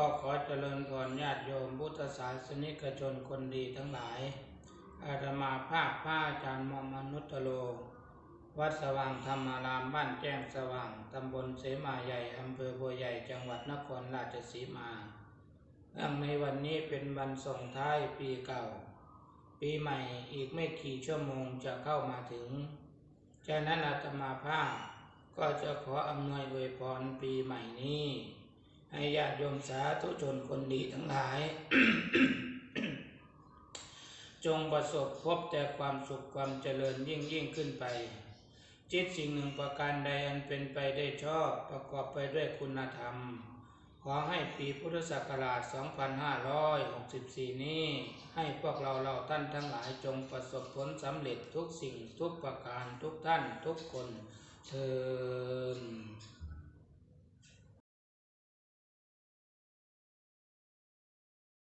ก็ขอเจริญพรญาติโยมพุทธศาสนิกชนคนดีทั้งหลาย อาตมาภาพพระอาจารย์มอมนุตโล วัดสว่างธรรมารามบ้านแจ้งสว่าง ตำบลเสมาใหญ่อำเภอบัวใหญ่จังหวัดนครราชสีมาเนื่องในวันนี้เป็นวันส่งท้ายปีเก่า ปีใหม่อีกไม่กี่ชั่วโมงจะเข้ามาถึงฉะนั้นอาตมาภาพก็จะขออำนวยอวยพรปีใหม่นี้ ให้ญาติโยมสาธุชนคนดีทั้งหลาย จงประสบพบแต่ความสุขความเจริญยิ่งยิ่งขึ้นไป จิตสิ่งหนึ่งประการใดอันเป็นไปได้ชอบประกอบไปด้วยคุณธรรม ขอให้ปีพุทธศักราช 2564 นี้ ให้พวกเราเราท่านทั้งหลายจงประสบผลสำเร็จทุกสิ่งทุกประการทุกท่านทุกคนเทิน